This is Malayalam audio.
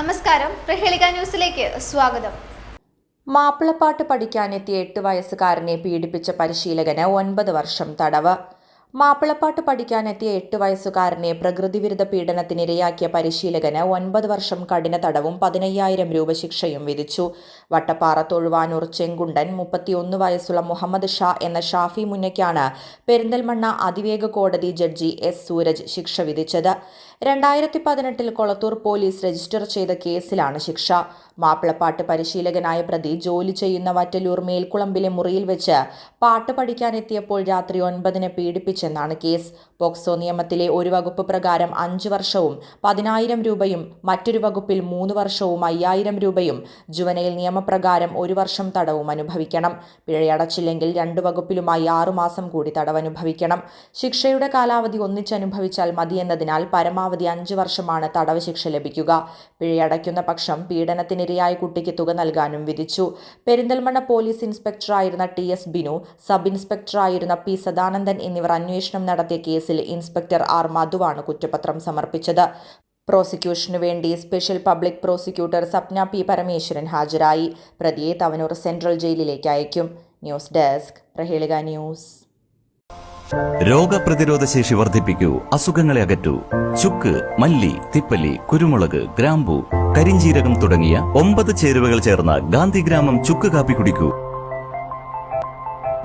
നമസ്കാരം. പ്രഹേളിക ന്യൂസിലേക്ക് സ്വാഗതം. മാപ്പിളപ്പാട്ട് പഠിക്കാനെത്തിയ എട്ട് വയസ്സുകാരനെ പീഡിപ്പിച്ച പരിശീലകന് ഒൻപത് വർഷം തടവ്. മാപ്പിളപ്പാട്ട് പഠിക്കാനെത്തിയ എട്ട് വയസ്സുകാരനെ പ്രകൃതിവിരുദ്ധ പീഡനത്തിനിരയാക്കിയ പരിശീലകന് ഒൻപത് വർഷം കഠിന തടവും പതിനയ്യായിരം രൂപ ശിക്ഷയും വിധിച്ചു. വട്ടപ്പാറ തൊഴുവാനൂർ ചെങ്കുണ്ടൻ മുപ്പത്തിയൊന്ന് വയസ്സുള്ള മുഹമ്മദ് ഷാ എന്ന ഷാഫി മുന്നയ്ക്കാണ് പെരിന്തൽമണ്ണ അതിവേഗ കോടതി ജഡ്ജി എസ് സൂരജ് ശിക്ഷ വിധിച്ചത്. രണ്ടായിരത്തി പതിനെട്ടിൽ കൊളത്തൂർ പോലീസ് രജിസ്റ്റർ ചെയ്ത കേസിലാണ് ശിക്ഷ. മാപ്പിളപ്പാട്ട് പരിശീലകനായ പ്രതി ജോലി ചെയ്യുന്ന വറ്റലൂർ മേൽക്കുളമ്പിലെ മുറിയിൽ വെച്ച് പാട്ട് പഠിക്കാനെത്തിയപ്പോൾ രാത്രി ഒൻപതിന് പീഡിപ്പിച്ചെന്നാണ് കേസ്. പോക്സോ നിയമത്തിലെ ഒരു വകുപ്പ് പ്രകാരം അഞ്ച് വർഷവും പതിനായിരം രൂപയും മറ്റൊരു വകുപ്പിൽ മൂന്ന് വർഷവും അയ്യായിരം രൂപയും ജുവനയിൽ നിയമപ്രകാരം ഒരു വർഷം തടവും അനുഭവിക്കണം. പിഴയടച്ചില്ലെങ്കിൽ രണ്ട് വകുപ്പിലുമായി ആറുമാസം കൂടി തടവ് അനുഭവിക്കണം. ശിക്ഷയുടെ കാലാവധി ഒന്നിച്ചനുഭവിച്ചാൽ മതിയെന്നതിനാൽ പരമാവധി അഞ്ച് വർഷമാണ് തടവ് ശിക്ഷ ലഭിക്കുക. പിഴയടയ്ക്കുന്ന പക്ഷം പീഡനത്തിനിരയായ കുട്ടിക്ക് തുക നൽകാനും വിധിച്ചു. പെരിന്തൽമണ്ണ പോലീസ് ഇൻസ്പെക്ടറായിരുന്ന ടി എസ് ബിനു സബ് ഇൻസ്പെക്ടറായിരുന്ന പി സദാനന്ദൻ എന്നിവർ അന്വേഷണം നടത്തിയ കേസിൽ ഇൻസ്പെക്ടർ ആർ മധുവാണ് കുറ്റപത്രം സമർപ്പിച്ചത്. പ്രോസിക്യൂഷനു വേണ്ടി special public prosecutor Sapna P Parameswaran ഹാജരായി. പ്രതിയെ തവനൂർ സെൻട്രൽ ജയിലിലേക്ക് അയക്കും. News desk Prahelika news. രോഗപ്രതിരോധ ശേഷി വർദ്ധിപ്പിക്കൂ അസുഖങ്ങളെ അകറ്റൂ. ചുക്ക് മല്ലി തിപ്പലി കുരുമുളക് ഗ്രാമ്പു കരിഞ്ചീരകം തുടങ്ങിയ ഒമ്പത് ചേരുവകൾ ചേർന്ന ഗാന്ധിഗ്രാമം ചുക്ക് കാപ്പി കുടിക്കൂ.